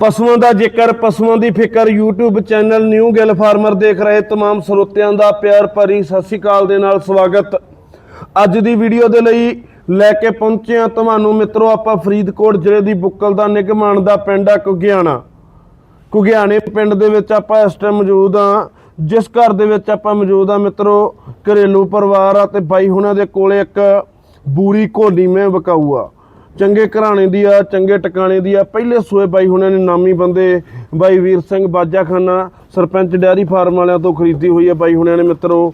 ਪਸ਼ੂਆਂ ਦਾ ਜ਼ਿਕਰ ਪਸ਼ੂਆਂ ਦੀ ਫਿਕਰ YouTube channel new Gill farmer ਦੇਖ ਰਹੇ तमाम ਸਰੋਤਿਆਂ ਦਾ ਪਿਆਰ ਭਰੀ ਸਤਿ ਸ਼੍ਰੀ ਅਕਾਲ ਦੇ ਨਾਲ ਸਵਾਗਤ ਅੱਜ ਦੀ ਵੀਡੀਓ ਦੇ ਲਈ ਲੈ ਕੇ ਪਹੁੰਚੇ ਹਾਂ ਤੁਹਾਨੂੰ ਮਿੱਤਰੋ ਆਪਾਂ ਫਰੀਦਕੋਟ ਜ਼ਿਲ੍ਹੇ ਦੀ ਬੁੱਕਲ ਦਾ ਨਿਗਮਾਨ ਦਾ ਪਿੰਡ ਆ ਕੁਗਿਆਣਾ ਕੁਗਿਆਣੇ ਪਿੰਡ ਦੇ ਵਿੱਚ ਆਪਾਂ ਇਸ ਟਾਈਮ ਮੌਜੂਦ ਆ ਜਿਸ ਘਰ ਦੇ ਵਿੱਚ ਆਪਾਂ ਮੌਜੂਦ ਆ ਮਿੱਤਰੋ ਘਰੇਲੂ ਪਰਿਵਾਰ ਆ ਤੇ ਬਾਈ ਹੁਣਾਂ ਦੇ ਕੋਲੇ ਇੱਕ ਬੂਰੀ ਘੋਲੀ ਮੈਂ ਵਕਾਊ ਆ ਚੰਗੇ ਘਰਾਣੇ ਦੀ ਆ ਚੰਗੇ ਟਿਕਾਣੇ ਦੀ ਆ। ਪਹਿਲੇ ਸੂਏ ਬਾਈ ਹੁਣਾਂ ਨੇ ਨਾਮੀ ਬੰਦੇ ਬਾਈ ਵੀਰ ਸਿੰਘ ਬਾਜਾਖਾਨਾ ਸਰਪੰਚ ਡੈਰੀ ਫਾਰਮ ਵਾਲਿਆਂ ਤੋਂ ਖਰੀਦੀ ਹੋਈ ਆ ਬਾਈ ਹੁਣਾਂ ਨੇ ਮਿੱਤਰੋ।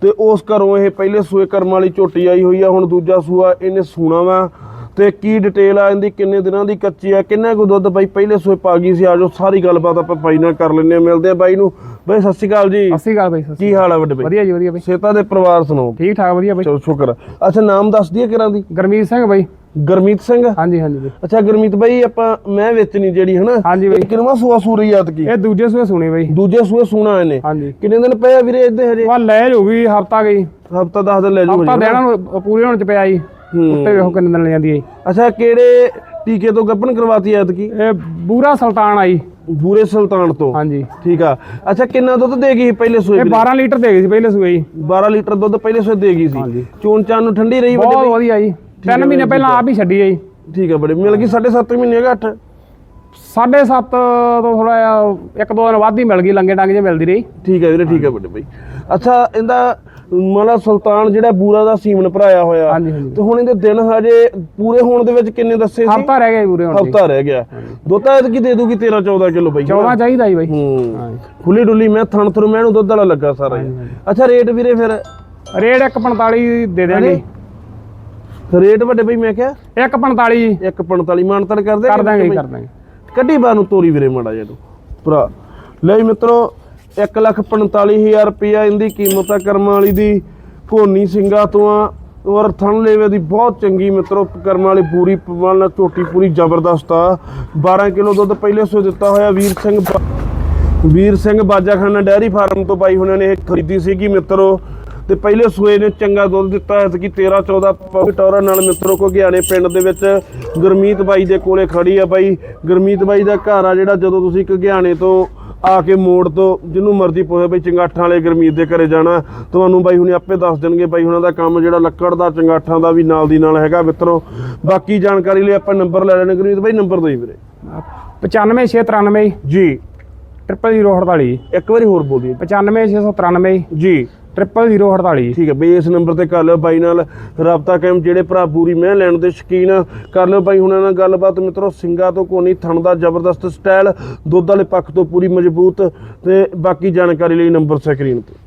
ਤੇ ਉਸ ਘਰੋਂ ਇਹ ਪਹਿਲੇ ਸੂਏ ਕਰਮ ਵਾਲੀ ਝੋਟੀ ਆਈ ਹੋਈ ਆ ਹੁਣ ਦੂਜਾ ਸੂਆ ਇਹਨੇ ਸੂਣਾ ਵਾ। ਤੇ ਕੀ ਡਿਟੇਲ ਆ ਇਹਦੀ ਕਿੰਨੇ ਦਿਨਾਂ ਦੀ ਕੱਚੀ ਆ ਕਿੰਨਾ ਕੁ ਦੁੱਧ ਬਾਈ ਪਹਿਲੇ ਸੂਏ ਪਾ ਗਈ ਸੀ? ਆਜੋ ਸਾਰੀ ਗੱਲਬਾਤ ਆਪਾਂ ਬਾਈ ਨਾਲ ਕਰ ਲੈਂਦੇ ਆ ਮਿਲਦੇ ਆ ਬਾਈ ਨੂੰ। ਬਾਈ ਸਤਿ ਸ਼੍ਰੀ ਅਕਾਲ ਜੀ। ਸਤਿ ਸ਼੍ਰੀ ਅਕਾਲ ਬਾਈ ਸਤਿ ਕੀ ਹਾਲ ਆ ਵੱਡੇ ਬਾਈ। ਵਧੀਆ ਜੀ ਵਧੀਆ ਬਾਈ। ਸੇਤਾ ਦੇ ਪਰਿਵਾਰ ਸੁਣਾਓ। ਠੀਕ ਠਾਕ ਵਧੀਆ ਬਾਈ। ਚਲੋ ਸ਼ੁਕਰ। ਅੱਛਾ ਨਾਮ ਦੱਸ ਦਈਏ ਕਿਰਾਂ ਦੀ। ਗਰਮੀਤ ਸਿੰਘ ਬਾਈ। ਗਰਮੀਤ ਸਿੰਘ? ਹਾਂਜੀ ਹਾਂਜੀ ਬਾਈ ਅੱਛਾ ਗਰਮੀਤ ਬਾਈ ਆਪਾਂ ਮੈਂ ਵੇਚਣੀ ਜਿਹੜੀ ਹਨਾ? ਹਾਂਜੀ ਬਾਈ। ਕਿਨਵਾ ਸੂਆ ਸੂਰੀ ਯਾਦ ਕੀ ਇਹ ਦੂਜੇ ਸੂਏ ਸੁਣੀ ਬਾਈ। ਦੂਜੇ ਸੂਏ ਸੂਣਾ ਇਹਨੇ। ਹਾਂਜੀ। ਕਿੰਨੇ ਦਿਨ ਪਏ ਆ ਵੀਰੇ ਇੱਦੇ ਹਜੇ? ਵਾ ਲੈ ਜੂਗੀ ਹਫਤਾ ਗਈ ਹਫਤਾ 10 ਦਿਨ ਲੈ ਜੂ ਹਫਤਾ ਦੇਣਾ ਨੂੰ ਪੂਰੇ ਹੋਣ ਚ ਪਿਆ ਜੀ। ਉੱਤੇ ਵੇਖੋ ਕਿੰਨੇ ਦਿਨ ਲੈ ਜਾਂਦੀ ਹੈ। ਅੱਛਾ ਕਿਹੜੇ ਟੀਕੇ ਤੋਂ ਗੱਪਣ ਕਰਵਾਤੀ ਐਤ ਕੀ ਇਹ ਬੂਰਾ ਸੁਲਤਾਨ ਆਈ ਬੂਰੇ ਸੁਲਤਾਨ ਤੋਂ? ਹਾਂਜੀ। ਠੀਕ ਆ। ਅੱਛਾ ਕਿੰਨਾ ਦੁੱਧ ਦੇ ਗਈ ਪਹਿਲੇ ਸੂਏ ਇਹ ਵੀਰੇ? 12 ਲੀਟਰ ਦੇ ਗਈ ਸੀ ਪਹਿਲੇ ਸੂਏ ਜੀ। 12 ਲੀਟਰ ਦੁੱਧ ਪਹਿਲੇ ਸੂਏ ਦੇ ਗਈ ਸੀ। ਚੋਣ ਚਾਨ ਨੂੰ ਠੰਡੀ ਰਹੀ ਬਹੁਤ ਵਧੀਆ ਜੀ। ਤਿੰਨ ਮਹੀਨੇ ਪਹਿਲਾਂ ਆਪ ਹੀ ਛੱਡੀ ਹੈ ਜੀ। ਠੀਕ ਆ ਬੜੇ ਮਿਲ ਗਈ 7.5 ਮਹੀਨੇ ਹੈਗਾ 8 ਸਾਢੇ ਸੱਤ ਤੋਂ ਥੋੜਾ ਜਿਹਾ ਇੱਕ ਦੋ ਦਿਨ ਵੱਧ ਹੀ ਮਿਲ ਗਈ ਲੰਗੇ ਡੰਗ ਜੇ ਮਿਲਦੀ ਰਹੀ। ਠੀਕ ਹੈ ਵੀਰੇ ਠੀਕ ਹੈ ਵੱਡੇ ਬਾਈ। ਅੱਛਾ ਇਹਦਾ ਮਤਲਬ ਸੁਲਤਾਨ ਜਿਹੜਾ ਬੂਰਾ ਦਾ ਸੀਮਨ ਭਰਾਇਆ ਹੋਇਆ ਤੇ ਹੁਣ ਇਹਦੇ ਦਿਨ ਹਜੇ ਪੂਰੇ ਹੋਣ ਦੇ ਵਿੱਚ ਕਿੰਨੇ ਦੱਸੇ ਸੀ? ਹਫਤਾ ਰਹਿ ਗਿਆ ਪੂਰੇ ਹੋਣ ਚ ਹਫਤਾ ਰਹਿ ਗਿਆ। ਦੁੱਧ ਕੀ ਦੇ ਦੂਗੀ 13 14 ਕਿਲੋ ਬਾਈ 14 ਚਾਹੀਦਾ ਜੀ ਬਾਈ। ਹੂੰ। ਖੁੱਲੀ ਡੁੱਲੀ ਮੈਂ ਥਣ ਥਰੂ ਮੈਨੂੰ ਦੁੱਧ ਵਾਲਾ ਲੱਗਾ ਸਾਰਾ ਹੀ। ਅੱਛਾ ਰੇਟ ਵੀਰੇ ਫਿਰ? ਰੇਟ 145 ਦੇ ਦਿਆਂਗੇ। ਰੇਟ ਵੱਡੇ ਬਈ ਮੈਂ ਕਿਹਾ? 145 ਜੀ 145 ਮਾਨਤਨ ਕਰਦੇ ਕਰ ਦਾਂਗੇ ਜੀ, ਕਰ ਦਾਂਗੇ। ਕੱਢੀ ਬਾ ਨੂੰ ਤੋਰੀ ਵੀਰੇ ਮਾੜਾ ਜਿਹਾ ਤੂੰ। ਭਰਾ ਲੈ ਜੀ ਮਿੱਤਰੋ 145000 ਰੁਪਇਆ ਇਹਦੀ ਕੀਮਤ ਆ ਕਰਮਾਂ ਵਾਲੀ ਦੀ। ਕੋਨੀ ਸਿੰਘਾ ਤੋਂ ਆ ਔਰ ਥਣ ਲੇਵੇ ਦੀ ਬਹੁਤ ਚੰਗੀ ਮਿੱਤਰੋ ਕਰਮਾਂ ਵਾਲੀ ਪੂਰੀ ਪਵਾਨਾ ਝੋਟੀ ਪੂਰੀ ਜ਼ਬਰਦਸਤ ਆ। 12 ਕਿਲੋ ਦੁੱਧ ਪਹਿਲੇ ਸੋ ਦਿੱਤਾ ਹੋਇਆ ਵੀਰ ਸਿੰਘ ਵੀਰ ਸਿੰਘ ਬਾਜਾਖਾਨਾ ਡੈਰੀ ਫਾਰਮ ਤੋਂ ਬਾਈ ਉਹਨਾਂ ਨੇ ਇਹ ਖਰੀਦੀ ਸੀਗੀ ਮਿੱਤਰੋ। ਤੇ ਪਹਿਲੇ ਸੂਏ ਨੇ ਚੰਗਾ ਦੁੱਧ ਦਿੱਤਾ ਹੈ ਕਿ 13 14 ਪਵਿਟੌਰਾ ਨਾਲ ਮਿੱਤਰੋ ਕੋ ਗਿਆਣੇ ਪਿੰਡ ਦੇ ਵਿੱਚ ਗੁਰਮੀਤ ਬਾਈ ਦੇ ਕੋਲੇ ਖੜੀ ਆ ਬਾਈ। ਗੁਰਮੀਤ ਬਾਈ ਦਾ ਘਰ ਆ ਜਿਹੜਾ ਜਦੋਂ ਤੁਸੀਂ ਘਗਿਆਣੇ ਤੋਂ ਆ ਕੇ ਮੋੜ ਤੋਂ ਜਿਹਨੂੰ ਮਰਜ਼ੀ ਪੁੱਛੇ ਬਈ ਚੰਗਾਠਾਂ ਵਾਲੇ ਗੁਰਮੀਤ ਦੇ ਘਰੇ ਜਾਣਾ। ਤੁਹਾਨੂੰ ਬਾਈ ਹੁਣੇ ਆਪੇ ਦੱਸ ਦੇਣਗੇ ਬਾਈ ਹੁਣਾਂ ਦਾ ਕੰਮ ਜਿਹੜਾ ਲੱਕੜ ਦਾ ਚੰਗਾਠਾਂ ਦਾ ਵੀ ਨਾਲ ਦੀ ਨਾਲ ਹੈਗਾ ਮਿੱਤਰੋ। ਬਾਕੀ ਜਾਣਕਾਰੀ ਲਈ ਆਪਾਂ ਨੰਬਰ ਲੈ ਲੈਣੇ ਗੁਰਮੀਤ ਬਾਈ ਨੰਬਰ ਦਿਓ ਜੀ ਵੀਰੇ। 95 693 ਜੀ। 00048 ਇੱਕ ਵਾਰੀ ਹੋਰ ਬੋਲ ਦਿਓ 95 693 ਜੀ। 00048 ਠੀਕ ਹੈ ਬਈ ਇਸ ਨੰਬਰ ਤੇ ਕਰ ਲਿਓ ਬਾਈ ਨਾਲ ਰਾਬਤਾ ਕਾਇਮ ਜਿਹੜੇ ਭਰਾ ਪੂਰੀ ਮੈਂ ਲੈਣ ਦੇ ਸ਼ਕੀਨ ਆ, ਕਰ ਲਿਓ ਬਾਈ ਹੁਣਾਂ ਨਾਲ ਗੱਲਬਾਤ ਮਿੱਤਰੋ ਸਿੰਘਾਂ ਤੋਂ ਕੋਨੀ ਥਣ ਦਾ ਜ਼ਬਰਦਸਤ ਸਟਾਈਲ ਦੁੱਧ ਵਾਲੇ ਪੱਖ ਤੋਂ ਪੂਰੀ ਮਜ਼ਬੂਤ ਤੇ ਬਾਕੀ ਜਾਣਕਾਰੀ ਲਈ ਨੰਬਰ ਸਕਰੀਨ ਤੇ।